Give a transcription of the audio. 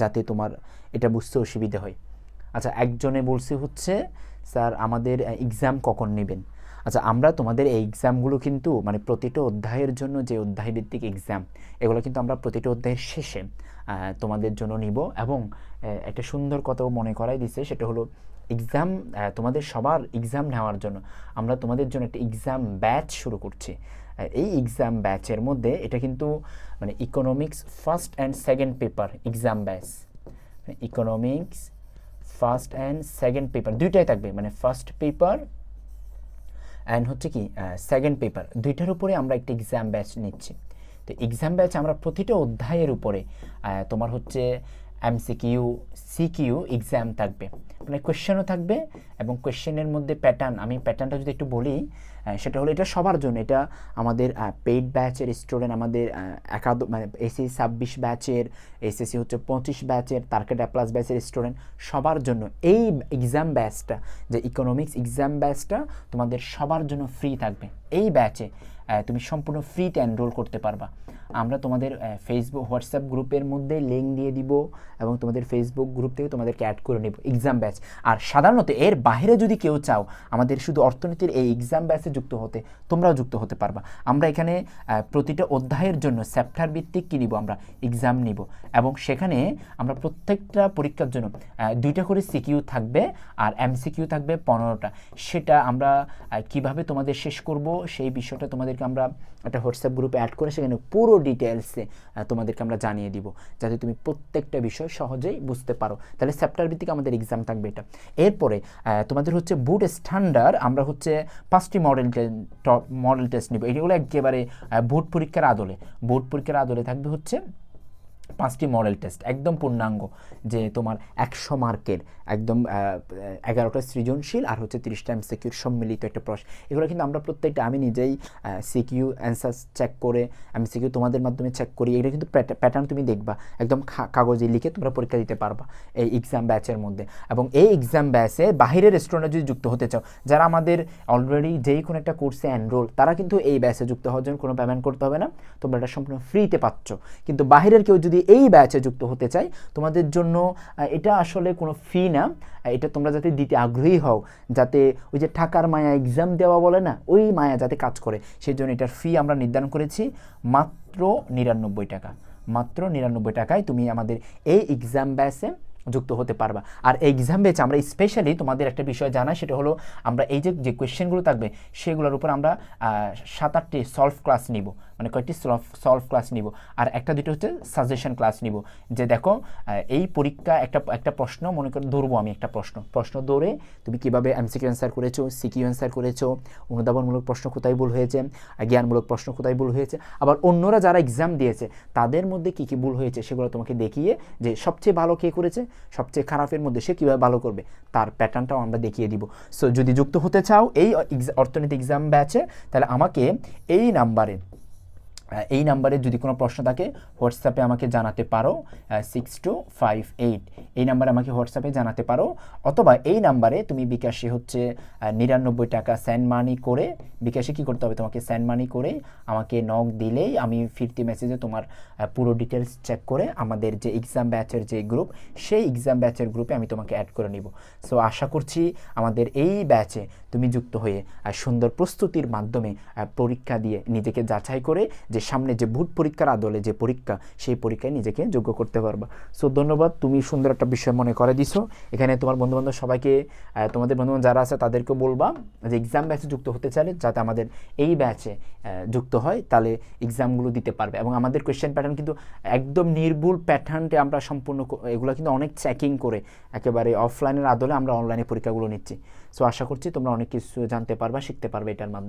যাতে তোমার এটা বুঝতে অসুবিধা হয়। আচ্ছা একজনে বলছে হচ্ছে, স্যার, আমাদের এক্সাম কখন নেবেন? আচ্ছা আমরা তোমাদের এই এক্সামগুলো কিন্তু মানে প্রতিটা অধ্যায়ের জন্য যে অধ্যায় ভিত্তিক এক্সাম এগুলো কিন্তু আমরা প্রতিটা অধ্যায়ের শেষে তোমাদের জন্য নিব এবং একটা সুন্দর কথাও মনে করাই দিছে, সেটা হলো এক্সাম তোমাদের সবার এক্সাম নেওয়ার জন্য, আমরা তোমাদের জন্য একটা এক্সাম ব্যাচ শুরু করছি। এই এক্সাম ব্যাচের মধ্যে এটা কিন্তু মানে economics first and second paper exam batch economics first and second paper দুইটাই থাকবে মানে ফার্স্ট পেপার অ্যান্ড হচ্ছে কি সেকেন্ড পেপার দুইটার উপরে আমরা একটা এক্সাম ব্যাচ নিচ্ছি। তো এক্সাম ব্যাচ আমরা প্রতিটা অধ্যায়ের উপরে তোমার হচ্ছে এমসিকিউ সিকিউ এক্সাম থাকবে। মানে কোয়েশ্চেনও থাকবে এবং কোয়েশ্চেনের মধ্যে প্যাটার্ন আমি প্যাটার্নটা যদি একটু বলি সেটা হলো এটা সবার জন্য। এটা আমাদের পেইড ব্যাচের স্টুডেন্ট আমাদের একাদ মানে এসি ছাব্বিশ ব্যাচের এসএসসি হচ্ছে পঁচিশ ব্যাচের তারকেটা প্লাস ব্যাচের স্টুডেন্ট সবার জন্য। এই এক্সাম ব্যাচটা যে ইকোনমিক্স এক্সাম ব্যাচটা তোমাদের সবার জন্য ফ্রি থাকবে। এই ব্যাচে তুমি সম্পূর্ণ ফ্রিতে এনরোল করতে পারবা। আমরা তোমাদের ফেসবুক হোয়াটসঅ্যাপ গ্রুপের মধ্যে লিঙ্ক দিয়ে দিব এবং তোমাদের ফেসবুক গ্রুপ থেকে তোমাদেরকে অ্যাড করে নেব এক্সাম ব্যাচ আর সাধারণত এর বাইরে যদি কেউ চাও, আমাদের শুধু অর্থনীতির এই এক্সাম ব্যাচে যুক্ত হতে, তোমরাও যুক্ত হতে পারবা। আমরা এখানে প্রতিটা অধ্যায়ের জন্য চ্যাপ্টার ভিত্তিক কী নিব আমরা? এক্সাম নিব। এবং সেখানে আমরা প্রত্যেকটা পরীক্ষার জন্য দুইটা করে সিকিউ থাকবে আর এমসিকিউ থাকবে পনেরোটা। সেটা আমরা কীভাবে তোমাদের শেষ করব, সেই বিষয়টা তোমাদেরকে আমরা একটা হোয়াটসঅ্যাপ গ্রুপে অ্যাড করে সেখানে পুরো ডিটেলসে তোমাদেরকে আমরা জানিয়ে দিব, যাতে তুমি প্রত্যেকটা বিষয় সহজেই বুঝতে পারো। তাহলে চ্যাপ্টার ভিত্তিক আমাদের এক্সাম থাকবে এটা। এরপরে তোমাদের হচ্ছে বুট স্ট্যান্ডার্ড আমরা হচ্ছে পাঁচটি মডেল মডেল টেস্ট নিব। এগুলো একেবারে বুট পরীক্ষার আদলে। বুট পরীক্ষার আদলে থাকবে হচ্ছে পাঁচটি মডেল টেস্ট, একদম পূর্ণাঙ্গ, যে তোমার একশো মার্কের, একদম এগারোটা সৃজনশীল আর হচ্ছে তিরিশটা এম সিকিউর সম্মিলিত একটা প্রশ্ন এগুলো কিন্তু আমরা প্রত্যেকটা, আমি নিজেই সিকিউ অ্যান্সার চেক করে, আমি সিকিউ তোমাদের মাধ্যমে চেক করি এগুলো কিন্তু প্যাটার্ন তুমি দেখবা, একদম কাগজে লিখে তোমরা পরীক্ষা দিতে পারবা, এই এক্সাম ব্যাচের মধ্যে। এবং এই এক্সাম ব্যাচে বাহিরের স্টুডেন্টরা যদি যুক্ত হতে চাও, যারা আমাদের অলরেডি যেই কোনো একটা কোর্সে এনরোল তারা কিন্তু এই ব্যাচে যুক্ত হওয়ার জন্য কোনো পেমেন্ট করতে হবে না, তোমরা এটা সম্পূর্ণ ফ্রিতে পাচ্ছ। কিন্তু বাহিরের কেউ যদি এই ব্যাচে যুক্ত হতে চাই, তোমাদের জন্য এটা আসলে কোনো ফি না। এটা তোমরা যাতে দিতে আগ্রহী হও, যাতে ওই যে টাকার মায়া এক্সাম দেওয়া বলে না, ওই মায়া যাতে কাজ করে। সেই জন্য এটার ফি আমরা নির্ধারণ করেছি মাত্র নিরানব্বই টাকা। মাত্র নিরানব্বই টাকায় তুমি আমাদের এই এক্সাম ব্যাচে যুক্ত হতে পারবা। আর এই এক্সাম বেচ আমরা স্পেশালি তোমাদের একটা বিষয় জানাই, সেটা হলো আমরা এই যে যে কোয়েশ্চেনগুলো থাকবে, সেগুলোর উপর আমরা সাত আটটি সলভ ক্লাস নিব। মানে কয়েকটি সলভ সলভ ক্লাস নিব। আর একটা দুটো হচ্ছে সাজেশন ক্লাস নিব। যে দেখো এই পরীক্ষা একটা একটা প্রশ্ন, মনে করে ধরবো আমি একটা প্রশ্ন। প্রশ্ন ধরে তুমি কীভাবে এমসিকিউ অ্যান্সার করেছ সিকিউ অ্যান্সার করেছ, অনুধাবনমূলক প্রশ্ন কোথায় ভুল হয়েছে জ্ঞানমূলক প্রশ্ন কোথায় ভুল হয়েছে। আবার অন্যরা যারা এক্সাম দিয়েছে, তাদের মধ্যে কী কী ভুল হয়েছে সেগুলো তোমাকে দেখিয়ে যে সবচেয়ে ভালো কে করেছে, সবচেয়ে খারাপের মধ্যে সে কীভাবে ভালো করবে, তার প্যাটার্নটাও আমরা দেখিয়ে দিব। সো যদি যুক্ত হতে চাও, এই অর্থনীতি এক্সাম ব্যাচে তাহলে আমাকে এই নাম্বারে এই নাম্বারে যদি কোনো প্রশ্ন থাকে হোয়াটসঅ্যাপে আমাকে জানাতে পারো সিক্স টু ফাইভ এইট এই নাম্বারে আমাকে হোয়াটসঅ্যাপে জানাতে পারো। অথবা এই নাম্বারে তুমি বিকাশে হচ্ছে নিরানব্বই টাকা সেন্ড মানি করে, বিকাশে কী করতে হবে তোমাকে সেন্ড মানি করে, আমাকে নক দিলেই আমি ফিরতি মেসেজে তোমার পুরো ডিটেলস চেক করে আমাদের যে এক্সাম ব্যাচের যে গ্রুপ সেই এক্সাম ব্যাচের গ্রুপে আমি তোমাকে অ্যাড করে নিব। সো আশা করছি আমাদের এই ব্যাচে তুমি যুক্ত হয়ে সুন্দর প্রস্তুতির মাধ্যমে পরীক্ষা দিয়ে নিজেকে যাচাই করে যে সামনে যে ভূত পরীক্ষার আদলে যে পরীক্ষা, সেই পরীক্ষায় নিজেকে যোগ্য করতে পারবা। সো ধন্যবাদ, তুমি সুন্দর একটা বিষয় মনে করে দিছো। এখানে তোমার বন্ধুবান্ধব সবাইকে তোমাদের বন্ধুবান্ধব যারা আছে তাদেরকে বলবা যে এক্সাম ব্যাচে যুক্ত হতে চাইলে, যাতে আমাদের এই ব্যাচে যুক্ত হয়, তাহলে এক্সামগুলো দিতে পারবে। এবং আমাদের কোয়েশ্চেন প্যাটার্ন কিন্তু একদম নির্ভুল প্যাটার্নটে আমরা সম্পূর্ণ এগুলো কিন্তু অনেক চেকিং করে, একেবারে অফলাইনের আদলে আমরা অনলাইনে পরীক্ষাগুলো নিচ্ছি। সো আশা করছি তোমরা অনেক কিছু জানতে পারবা, শিখতে পারবে এটার মাধ্যমে।